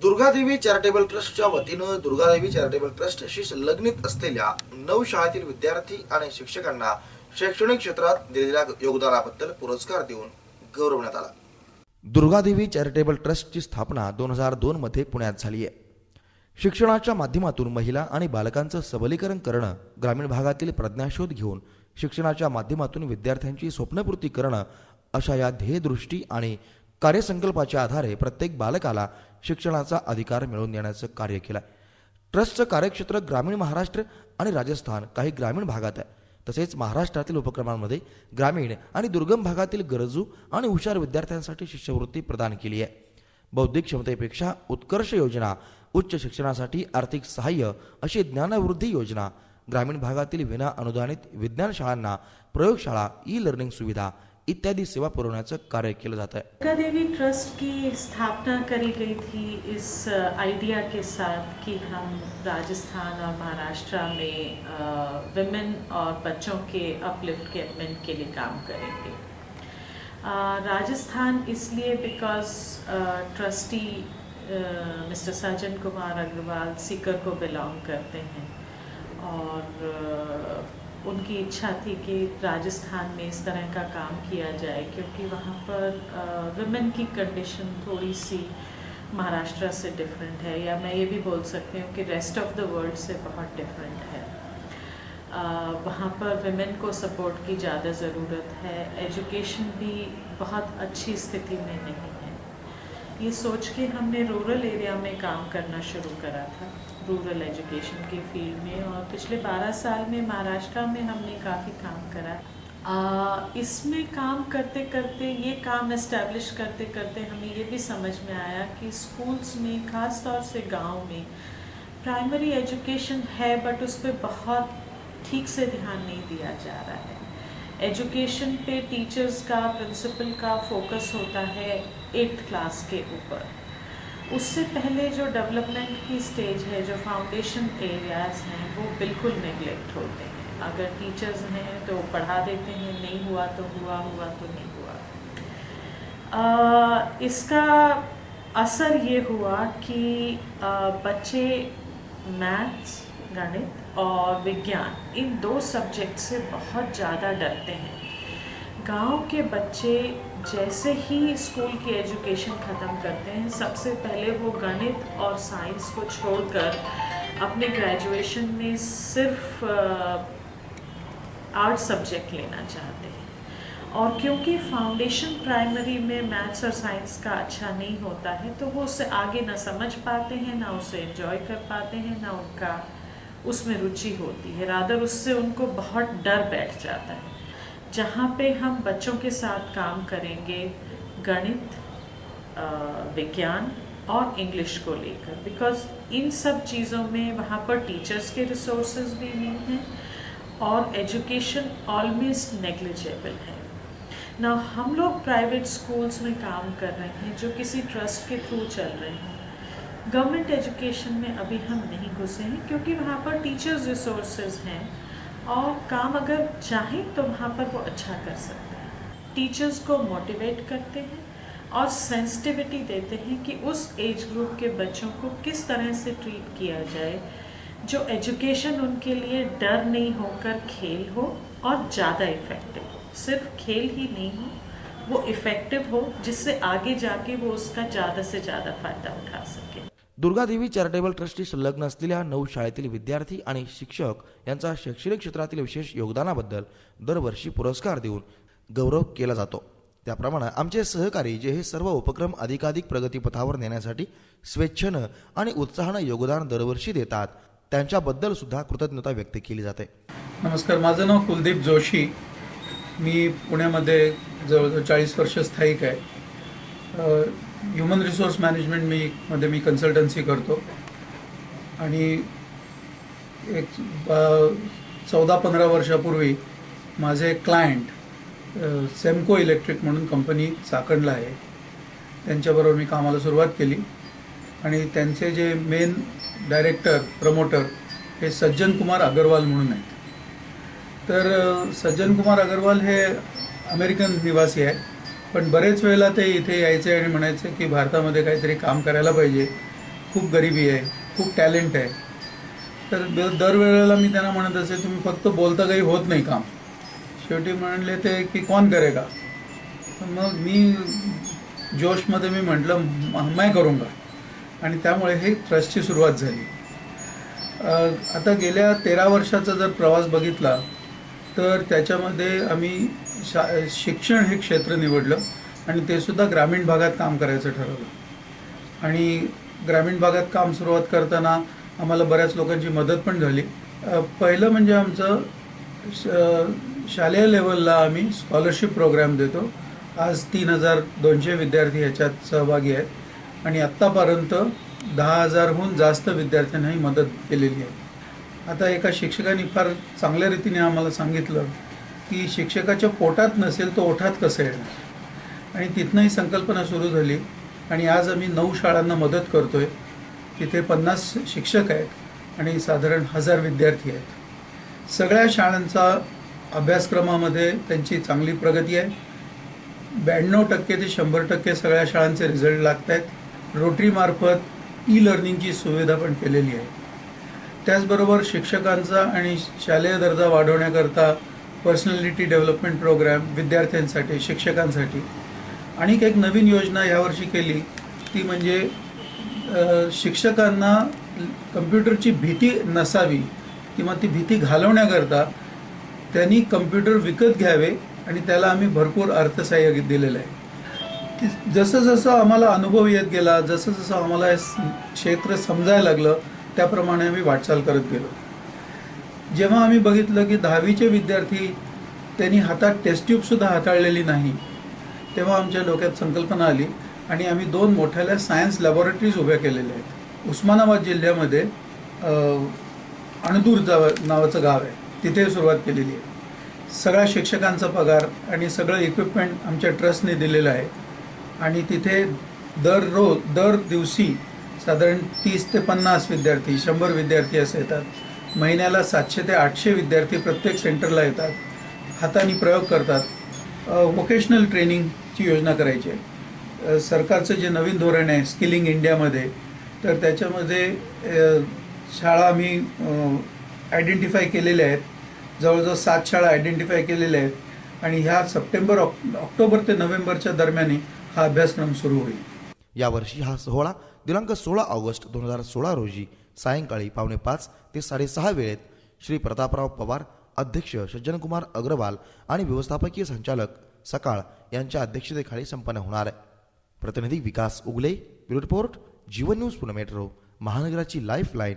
Durgadevi charitable ट्रस्टच्या वतीनं Durgadevi charitable ट्रस्टशी संलग्नित असलेल्या नऊ शाळेतील विद्यार्थी आणि शिक्षकांना शैक्षणिक क्षेत्रात दिलेल्या योगदानाबद्दल पुरस्कार देऊन गौरवण्यात आला. दुर्गादेवी चॅरिटेबल ट्रस्टची स्थापना दोन हजार दोन मध्ये पुण्यात झाली आहे. शिक्षणाच्या माध्यमातून महिला आणि बालकांचं सबलीकरण करणं ग्रामीण भागातील प्रज्ञाशोध घेऊन शिक्षणाच्या माध्यमातून विद्यार्थ्यांची स्वप्नपूर्ती करणं अशा या ध्येयदृष्टी आणि कार्यसंकल्पाच्या आधारे प्रत्येक बालकाला शिक्षणाचा अधिकार मिळवून देण्याचं कार्य केलं आहे ट्रस्टचं कार्यक्षेत्र ग्रामीण महाराष्ट्र आणि राजस्थान काही ग्रामीण भागात आहे. तसेच महाराष्ट्रातील उपक्रमांमध्ये ग्रामीण आणि दुर्गम भागातील गरजू आणि हुशार विद्यार्थ्यांसाठी शिष्यवृत्ती प्रदान केली आहे. बौद्धिक क्षमतेपेक्षा उत्कर्ष योजना उच्च शिक्षणासाठी आर्थिक सहाय्य अशी ज्ञानवृद्धी योजना ग्रामीण भागातील विना अनुदानित विज्ञान शाळांना प्रयोगशाळा ई लर्निंग सुविधा इत्यादी सेवा पुरवण्याचं कार्य केलं जात आहे. देवी ट्रस्ट की स्थापना करी गई थी इस आइडिया के साथ कि हम राजस्थान और महाराष्ट्र में विमेन और बच्चों के अपलिफ्टमेंट के लिए काम करेंगे। राजस्थान इसलिए because trustee mister Sajjan Kumar Agarwal Sikar को बिलोंग करते हैं। और उनकी इच्छा थी कि राजस्थान में इस तरह का काम किया जाए, क्योंकि वहाँ पर विमेन की कंडीशन थोड़ी सी महाराष्ट्र से डिफरेंट है, या मैं ये भी बोल सकती हूँ कि रेस्ट ऑफ़ द वर्ल्ड से बहुत डिफरेंट है। वहाँ पर विमेन को सपोर्ट की ज़्यादा ज़रूरत है एजुकेशन भी बहुत अच्छी स्थिति में नहीं ये सोच के हमने रूरल एरिया में काम करना शुरू करा था रूरल एजुकेशन के फ़ील्ड में और पिछले 12 साल में महाराष्ट्र में हमने काफ़ी काम करा। इसमें काम करते करते, ये काम इस्टेब्लिश करते करते हमें ये भी समझ में आया कि स्कूल्स में ख़ास तौर से गाँव में प्राइमरी एजुकेशन है बट उस पर बहुत ठीक से ध्यान नहीं दिया जा रहा है। एजुकेशन पे टीचर्स का प्रिंसिपल का फोकस होता है एट्थ क्लास के ऊपर। उससे पहले जो डेवलपमेंट की स्टेज है जो फाउंडेशन एरियाज़ हैं वो बिल्कुल नेगलेक्ट होते हैं। अगर टीचर्स हैं तो पढ़ा देते हैं नहीं हुआ तो हुआ हुआ तो नहीं हुआ। अ, इसका असर ये हुआ कि अ, बच्चे मैथ्स, गणित और विज्ञान, इन दो सब्जेक्ट से बहुत ज़्यादा डरते हैं। गाँव के बच्चे जैसे ही स्कूल की एजुकेशन ख़त्म करते हैं, सबसे पहले वो गणित और साइंस को छोड़कर अपने ग्रेजुएशन में सिर्फ़ आर्ट सब्जेक्ट लेना चाहते हैं। और क्योंकि फाउंडेशन प्राइमरी में मैथ्स और साइंस का अच्छा नहीं होता है तो वो उससे आगे ना समझ पाते हैं, ना उसे एंजॉय कर पाते हैं, ना उनका उसमें रुचि होती है। रादर उससे उनको बहुत डर बैठ जाता है। जहाँ पे हम बच्चों के साथ काम करेंगे गणित विज्ञान और इंग्लिश को लेकर बिकॉज़ इन सब चीज़ों में वहाँ पर टीचर्स के रिसोर्सेज भी नहीं हैं और एजुकेशन ऑलमोस्ट नेग्लिजिबल है। ना हम लोग प्राइवेट स्कूल्स में काम कर रहे हैं, जो किसी ट्रस्ट के थ्रू चल रहे हैं। गवर्नमेंट एजुकेशन में अभी हम नहीं घुसे हैं, क्योंकि वहाँ पर टीचर्स रिसोर्सेज हैं, और काम अगर चाहें तो वहाँ पर वो अच्छा कर सकते हैं। टीचर्स को मोटिवेट करते हैं, और सेंसिटिविटी देते हैं कि उस एज ग्रुप के बच्चों को किस तरह से ट्रीट किया जाए, जो एजुकेशन उनके लिए डर नहीं होकर खेल हो और ज़्यादा इफ़ेक्टिव हो। सिर्फ खेल ही नहीं हो वो इफ़ेक्टिव हो जिससे आगे जाके वो उसका ज़्यादा से ज़्यादा फ़ायदा उठा सके। दुर्गादेवी चॅरिटेबल ट्रस्टशी संलग्न असलेल्या नऊ शाळेतील विद्यार्थी आणि शिक्षक यांचा शैक्षणिक क्षेत्रातील विशेष योगदानाबद्दल दरवर्षी पुरस्कार देऊन गौरव केला जातो. त्याप्रमाणे आमचे सहकारी जे हे सर्व उपक्रम अधिकाधिक प्रगतीपथावर नेण्यासाठी स्वेच्छेनं आणि उत्साहानं योगदान दरवर्षी देतात त्यांच्याबद्दल सुद्धा कृतज्ञता व्यक्त केली जाते. नमस्कार माझं नाव कुलदीप जोशी. मी पुण्यामध्ये जवळजवळ चाळीस वर्ष स्थायिक आहे. ह्युमन रिसोर्स मॅनेजमेंट मी मध्ये मी कन्सल्टन्सी करतो. आणि एक चौदा पंधरा वर्षापूर्वी माझे क्लायंट सेमको इलेक्ट्रिक म्हणून कंपनी चाकणला आहे. त्यांच्याबरोबर मी कामाला सुरुवात केली. आणि त्यांचे जे मेन डायरेक्टर प्रमोटर हे सज्जन कुमार अगरवाल म्हणून आहेत. तर सज्जन कुमार अगरवाल हे अमेरिकन निवासी आहे पण बरेच वेळेला ते इथे यायचे आणि म्हणायचे की भारतामध्ये काहीतरी काम करायला पाहिजे. खूप गरिबी आहे खूप टॅलेंट आहे. तर दरवेळेला मी त्यांना म्हणत असे तुम्ही फक्त बोलता काही होत नाही काम. शेवटी म्हणले ते की कोण करेगा? का मग मी जोशमध्ये मी म्हटलं "म- मैं करूंगा. आणि त्यामुळे हे ट्रस्टची सुरुवात झाली. आता गेल्या तेरा वर्षाचा जर प्रवास बघितला तर त्याच्यामध्ये आम्ही शा शिक्षण हे क्षेत्र निवडलं आणि ते सुद्धा ग्रामीण भागात काम करायचं ठरवलं. आणि ग्रामीण भागात काम सुरुवात करताना आम्हाला बऱ्याच लोकांची मदत पण झाली. पहिलं म्हणजे आमचं श- शालेय लेवलला आम्ही स्कॉलरशिप प्रोग्राम देतो. आज तीन हजार दोनशे विद्यार्थी ह्याच्यात सहभागी आहेत. आणि आत्तापर्यंत दहा हजारहून जास्त विद्यार्थ्यांनाही मदत केलेली आहे. आता एका शिक्षकाने फार चांगल्या रीतीने आम्हाला सांगितलं की शिक्षकाच्या पोटात नसेल तो ओठात कसं येणार? आणि तिथनं ही संकल्पना सुरू झाली. आणि आज आम्ही नऊ शाळांना मदत करतो आहे तिथे पन्नास शिक्षक आहेत आणि साधारण हजार विद्यार्थी आहेत. सगळ्या शाळांचा अभ्यासक्रमामध्ये त्यांची चांगली प्रगती आहे. ब्याण्णव टक्के ते शंभर टक्के सगळ्या शाळांचे रिझल्ट लागत आहेत रोटरीमार्फत ई लर्निंगची सुविधा पण केलेली आहे. त्याचबरोबर शिक्षकांचा आणि शालेय दर्जा वाढवण्याकरता पर्सनॅलिटी डेव्हलपमेंट प्रोग्राम विद्यार्थ्यांसाठी शिक्षकांसाठी. आणि एक नवीन योजना यावर्षी केली ती म्हणजे शिक्षकांना कम्प्युटरची भीती नसावी किंवा ती भीती घालवण्याकरता त्यांनी कम्प्युटर विकत घ्यावे आणि त्याला आम्ही भरपूर अर्थसहाय्य दिलेलं आहे. जसं जसं आम्हाला अनुभव येत गेला जसं जसं आम्हाला हे क्षेत्र समजायला लागलं त्याप्रमाणे आम्ही वाटचाल करत गेलो. जेव्हा आम्ही बघितलं की दहावीचे विद्यार्थी त्यांनी हातात टेस्ट ट्यूबसुद्धा हाताळलेली नाही तेव्हा आमच्या डोक्यात संकल्पना आली आणि आम्ही दोन मोठ्याल्या सायन्स लॅबोरेटरीज उभ्या केलेल्या आहेत. उस्मानाबाद जिल्ह्यामध्ये अणदूर जाव नावाचं गाव आहे. तिथे सुरुवात केलेली आहे. सगळ्या शिक्षकांचा पगार आणि सगळं इक्विपमेंट आमच्या ट्रस्टने दिलेलं आहे. आणि तिथे दररोज दर दिवशी साधारण तीस ते पन्नास विद्यार्थी शंभर विद्यार्थी असे येतात. महिन्याला सातशे ते आठशे विद्यार्थी प्रत्येक सेंटरला येतात. हाताने प्रयोग करतात. वोकेशनल ट्रेनिंगची योजना करायची आहे. सरकारचं जे नवीन धोरण आहे स्किलिंग इंडियामध्ये तर त्याच्यामध्ये शाळा आम्ही आयडेंटिफाय केलेल्या आहेत. जवळजवळ सात शाळा आयडेंटिफाय केलेल्या आहेत. आणि ह्या सप्टेंबर ऑक्टोबर ते नोव्हेंबरच्या दरम्यान हा अभ्यासक्रम सुरू होईल. यावर्षी हा सोहळा दिनांक सोळा ऑगस्ट दोन हजार सोळा रोजी सायंकाळी पावणे पाच ते साडेसहा वेळेत श्री प्रतापराव पवार अध्यक्ष सज्जनकुमार अग्रवाल आणि व्यवस्थापकीय संचालक सकाळ यांच्या अध्यक्षतेखाली संपन्न होणार आहे. प्रतिनिधी Vikas Ugale bureau report Jeevan news Pune metro महानगराची life line